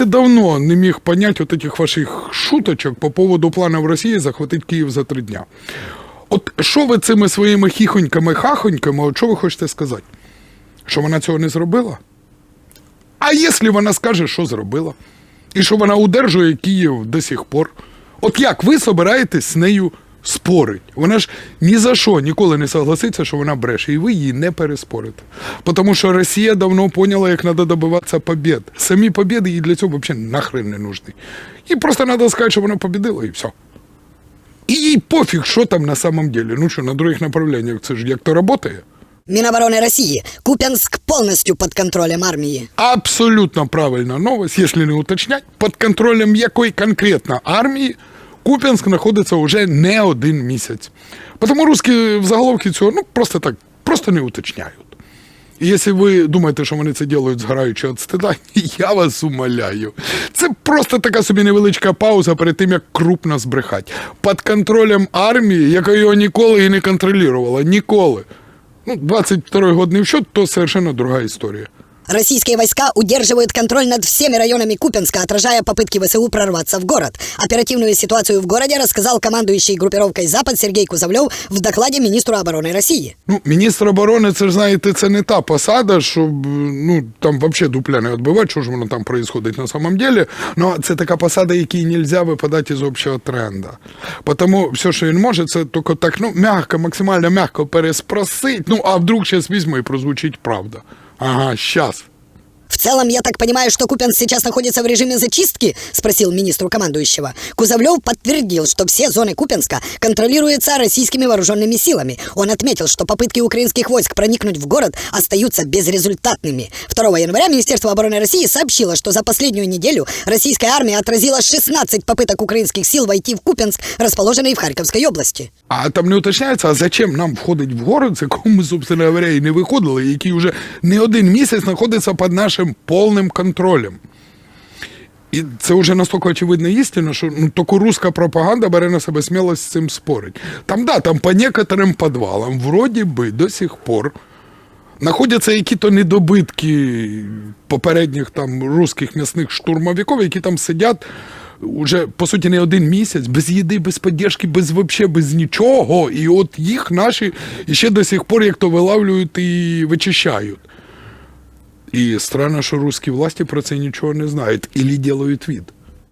знаєте, давно не міг понять от этих ваших шуточок по поводу планів Росії захватити Київ за три дня. От що ви цими своїми хіхоньками-хахоньками, от що ви хочете сказати? Що вона цього не зробила? А якщо вона скаже, що зробила? І що вона удержує Київ до сих пор? От як ви собираєтесь з нею спорить? Вона ж ні за що ніколи не согласиться, що вона бреше, і ви її не переспорите. Тому що Росія давно поняла, як треба добиватися побід. Самі побіди їй для цього взагалі нахрен не нужні. Їй просто треба сказати, що вона побідила, і все. І їй пофіг, що там на самом деле. Ну що, на других направленнях це ж як то працює? Минобороны России. Купянск полностью под контролем армии. Абсолютно правильна новость, если не уточнять, під контролем якої конкретно армії Куп'янськ знаходиться вже не один місяць. Тому русські в заголовки цього ну, просто так, просто не уточняють. І якщо ви думаєте, що вони це роблять згораючи від стида, я вас умоляю. Це просто така собі невеличка пауза перед тим, як крупно збрехати. Під контролем армії, яка його ніколи і не контролювала. Ніколи. Ну, 22-й год не в счет, то совершенно другая история. Российские войска удерживают контроль над всеми районами Купянска, отражая попытки ВСУ прорваться в город. Оперативную ситуацию в городе рассказал командующий группировкой «Запад» Сергей Кузовлев в докладе министру обороны России. Ну, міністр оборони, це ж знаєте, це не та посада, щоб ну там взагалі дупля не відбивати, що ж воно там відбувається на самом деле. Ну, це така посада, якій не можна випадати із общого тренду. Тому все, що він може, це тільки так, ну, м'яко, максимально м'яко переспросити. Ну, а вдруг зараз візьме і прозвучить правда. Ага, щас В целом, я так понимаю, что Купянск сейчас находится в режиме зачистки? Спросил министру командующего. Кузовлев подтвердил, что все зоны Купянска контролируются российскими вооруженными силами. Он отметил, что попытки украинских войск проникнуть в город остаются безрезультатными. 2 января Министерство обороны России сообщило, что за последнюю неделю российская армия отразила 16 попыток украинских сил войти в Купянск, расположенный в Харьковской области. А там не уточняється, а зачем нам входить в город, з якого ми, собственно говоря, і не виходили, який вже не один місяць знаходиться під нашим повним контролем. І це вже настільки очевидна істина, що ну, тільки руська пропаганда бере на себе смілость з цим спорить. Там, да, там по некоторим підвалам, вроді би, до сих пор знаходяться які-то недобитки попередніх там русських м'ясних штурмовиків, які там сидять уже, по суті, не один місяць, без їди, без поддержки, без вообще, без нічого. І от їх наші ще до сих пор як то вилавлюють і вичищають. І странно, що русські власті про це нічого не знають. Или делают вид.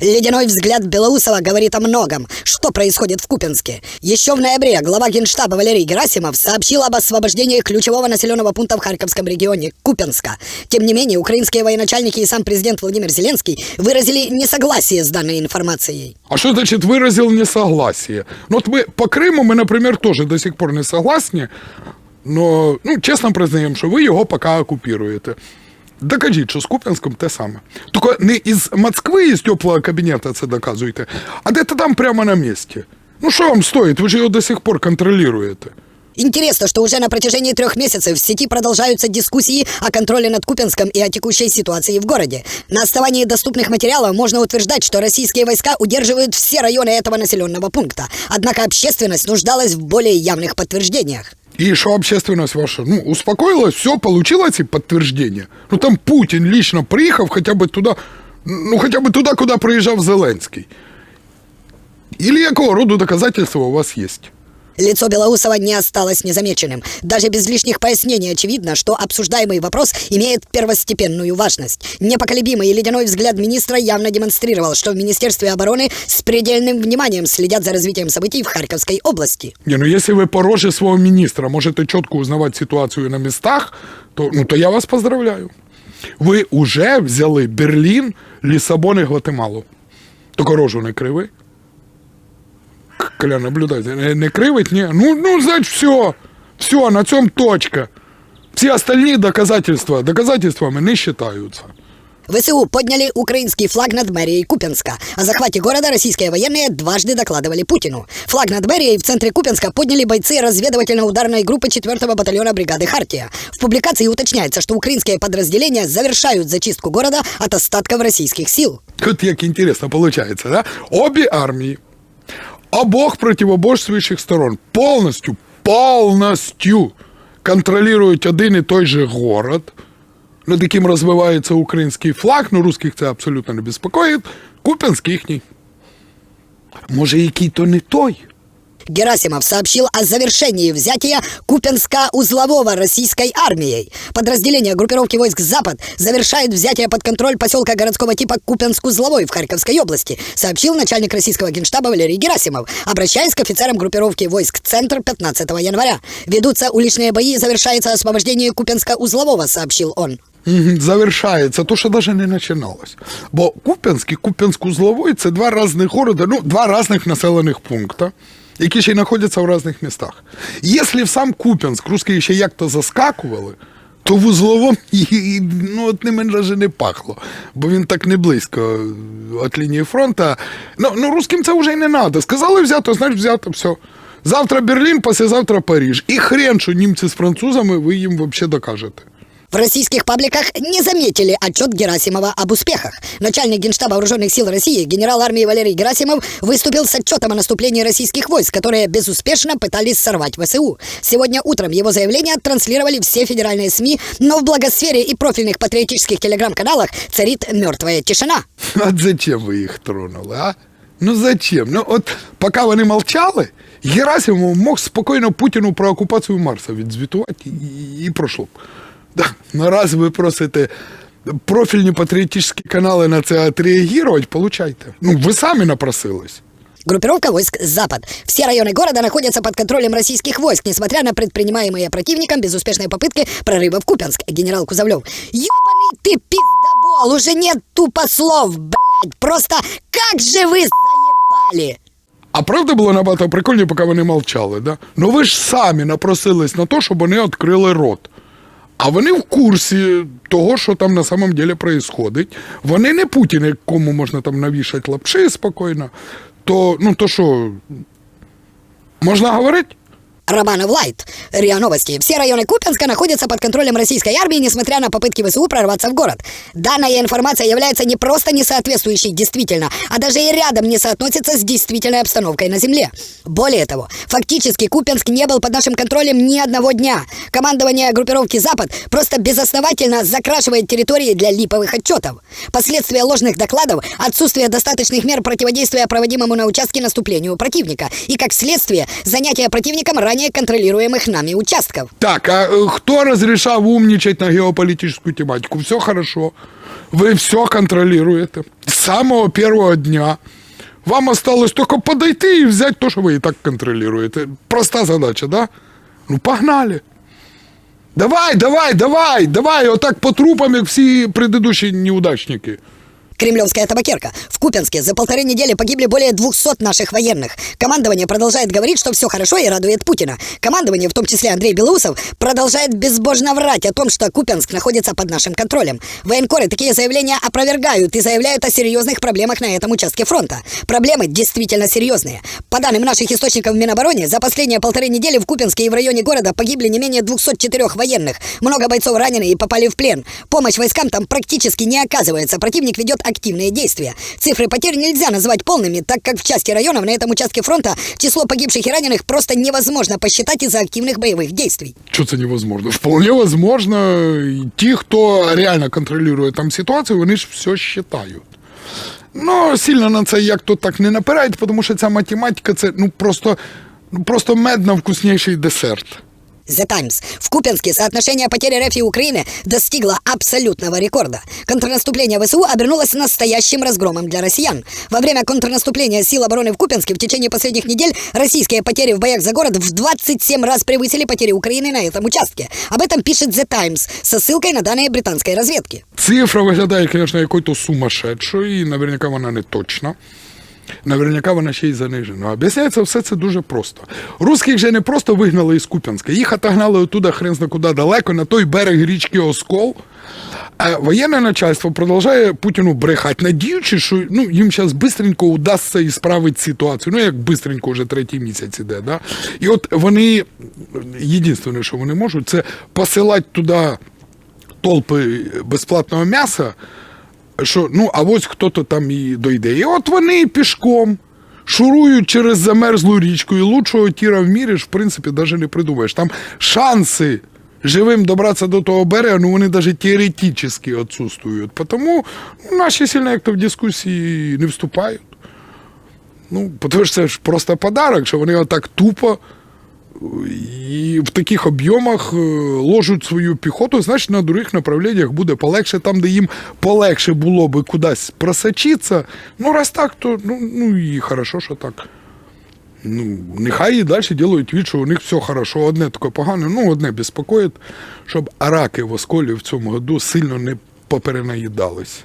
Ледяной взгляд Белоусова говорит о многом, что происходит в Купинске. Еще в ноябре глава генштаба Валерий Герасимов сообщил об освобождении ключевого населенного пункта в Харьковском регионе – Купинска. Тем не менее, украинские военачальники и сам президент Владимир Зеленский выразили несогласие с данной информацией. А що значить виразив несогласие? Ну, от ми по Криму ми, наприклад, теж до сих пор не согласні, но ну, чесно признаємо, що ви його поки окупуєте. Докажіть, що з Куп'янськом те саме. Тільки не із Москви, із теплого кабінету це доказуєте, а де-то там прямо на місці. Ну що вам стоїть? Ви ж його до сих пор контролюєте. Интересно, что уже на протяжении трех месяцев в сети продолжаются дискуссии о контроле над Купинском и о текущей ситуации в городе. На основании доступных материалов можно утверждать, что российские войска удерживают все районы этого населенного пункта. Однако общественность нуждалась в более явных подтверждениях. И что общественность ваша, ну, успокоилась, все, получила эти подтверждения. Ну, там Путин лично приехал хотя бы туда, ну, хотя бы туда, куда приезжал Зеленский. Или якого роду доказательства у вас есть? Лицо Белоусова не осталось незамеченным. Даже без лишних пояснений очевидно, что обсуждаемый вопрос имеет первостепенную важность. Непоколебимый и ледяной взгляд министра явно демонстрировал, что в Министерстве обороны с предельным вниманием следят за развитием событий в Харьковской области. Не, ну если вы по роже своего министра можете четко узнавать ситуацию на местах, то, ну, то я вас поздравляю. Ви уже взяли Берлін, Лісабон і Гватемалу. Тільки рожу не криви. К- Кля, наблюдайте, не, не кривить, ні? Ну, ну, значить, все. Все, на цьому точка. Всі остальні доказательства доказательствами не вважаються. ВСУ подняли украинский флаг над мэрией Купенска. О захвате города российские военные дважды докладывали Путину. Флаг над мэрией в центре Купенска подняли бойцы разведывательно-ударной группы 4-го батальона бригады «Хартия». В публикации уточняется, что украинские подразделения завершают зачистку города от остатков российских сил. От як інтересно виходить, да? Обі армії обох противоборствуючих сторон повністю, повністю контролюють один і той же город. над яким розвивається український флаг, ну русських це абсолютно не безпокоїть. Куп'янськ їхній. Може, який то не той? Герасимов сообщил о завершении взятия Купенска-Узлового российской армией. Подразделение группировки войск «Запад» завершает взятие под контроль поселка городского типа Купенск-Узловой в Харьковской области, сообщил начальник российского генштаба Валерий Герасимов, обращаясь к офицерам группировки войск «Центр» 15 января. Ведутся уличные бои, завершается освобождение Купенска-Узлового, сообщил он. Мгм, Завершається, то, що навіть не починалось. Бо Куп'янськ і Куп'янськ-Узловой це два різних города, ну, два різних населених пункти, Які ще й знаходяться в різних містах. Якщо в сам Куп'янськ русські ще як-то заскакували, то в Узловому і, ну, от ними навіть не пахло, бо він так не близько від лінії фронту. Ну, ну русським це вже й не треба. Сказали взято, значить взято, все. Завтра Берлін, післязавтра Париж. І хрен, що німці з французами ви їм взагалі докажете. В российских пабликах не заметили отчет Герасимова об успехах. Начальник Генштаба Вооруженных сил России, генерал армии Валерий Герасимов, выступил с отчетом о наступлении российских войск, которые безуспешно пытались сорвать ВСУ. Сегодня утром его заявление транслировали все федеральные СМИ, но в благосфере и профильных патриотических телеграм-каналах царит мертвая тишина. От зачем ви їх тронули, а? Ну зачем? Ну от поки вони мовчали, Герасимов мог спокійно Путіну про окупацію Марса відзвітувати і, і, і пройшло б. Да. Ну раз ви просите профільні патріотичні канали на це отреагувати, получайте. Ну, ви самі напросились. Группировка войск «Запад». Все районы города находятся под контролем российских войск, несмотря на предпринимаемые противником безуспешные попытки прорыва в Купянск. Генерал Кузовлев. Ёбаный ты пиздобол, уже нет тупо слов, блядь. Просто как же вы заебали! А правда було набагато прикольніше, поки вони мовчали, да? Ну ви ж самі напросились на те, щоб вони відкрили рот. А вони в курсі того, що там на самом деле происходить. Вони не Путін, якому можна там навішати лапши спокійно. То, ну то що, можна говорити? Романов Лайт. РИА Новости. Все районы Купянска находятся под контролем российской армии, несмотря на попытки ВСУ прорваться в город. Данная информация является не просто несоответствующей действительно, а даже и рядом не соотносится с действительной обстановкой на земле. Более того, фактически Купянск не был под нашим контролем ни одного дня. Командование группировки «Запад» просто безосновательно закрашивает территории для липовых отчетов. Последствия ложных докладов, отсутствие достаточных мер противодействия проводимому на участке наступлению противника и, как следствие, занятие противником ранее контролируемых нами участков. Так, а е, хто розрішав умнічати на геополітичну тематику? Все хорошо. Ви все контролюєте. З самого першого дня. Вам осталось тільки подойти і взяти те, що ви і так контролюєте. Проста задача, да? Ну, погнали. Давай, давай, давай, давай, отак по трупам, як всі предыдущі неудачники. Кремлевская табакерка. В Купянске за полторы недели погибли более 200 наших военных. Командование продолжает говорить, что все хорошо и радует Путина. Командование, в том числе Андрей Белоусов, продолжает безбожно врать о том, что Купянск находится под нашим контролем. Военкоры такие заявления опровергают и заявляют о серьезных проблемах на этом участке фронта. Проблемы действительно серьезные. По данным наших источников в Минобороне, за последние полторы недели в Купянске и в районе города погибли не менее 204 военных. Много бойцов ранены и попали в плен. Помощь войскам там практически не оказывается. Противник ведет активные действия. Цифры потерь нельзя назвать полными, так как в части районов на этом участке фронта число погибших и раненых просто невозможно посчитать из-за активных боевых действий. Що це невозможно? Вполне возможно. І ті, хто реально контролює там ситуацію, вони ж все считають. Ну, сильно на це як то так не напирають, тому що ця математика це ну просто, ну, просто мед на вкусніший десерт. The Times. В Купянске соотношение потерь РФ и Украины достигло абсолютного рекорда. Контрнаступление ВСУ обернулось настоящим разгромом для россиян. Во время контрнаступления сил обороны в Купянске в течение последних недель российские потери в боях за город в 27 раз превысили потери Украины на этом участке. Об этом пишет The Times со ссылкой на данные британской разведки. Цифра виглядає, звісно, якою-то сумасшедшою, і наверняка вона не точна. Наверняка вона ще й занижена. Об'ясняється все це дуже просто. Русських же не просто вигнали із Куп'янська, їх отогнали оттуда хрен зна куди далеко, на той берег річки Оскол. А воєнне начальство продовжує Путіну брехати, надіючи, що ну, їм зараз швидко удасться і справити ситуацію. Ну, як швидко вже третій місяць іде. Да? І от вони, єдине, що вони можуть, це посилати туди толпи безплатного м'яса, що ну, а ось хто-то там і дойде. І от вони пішком шурують через замерзлу річку, і лучшого тіра в мірі ж, в принципі, навіть не придумаєш. Там шанси живим добратися до того берега, ну вони навіть теоретично відсутствують. Тому ну, наші сильно як то в дискусії не вступають. Ну, тому що це ж просто подарок, що вони отак тупо і в таких об'ємах е, ложуть свою піхоту, значить на других направленнях буде полегше, там, де їм полегше було би кудись просочитися. Ну, раз так, то ну, ну і хорошо, що так. Ну, нехай і далі делають вид, що у них все хорошо. Одне таке погане, ну, одне безпокоїть, щоб араки в осколі в цьому году сильно не поперенаїдались.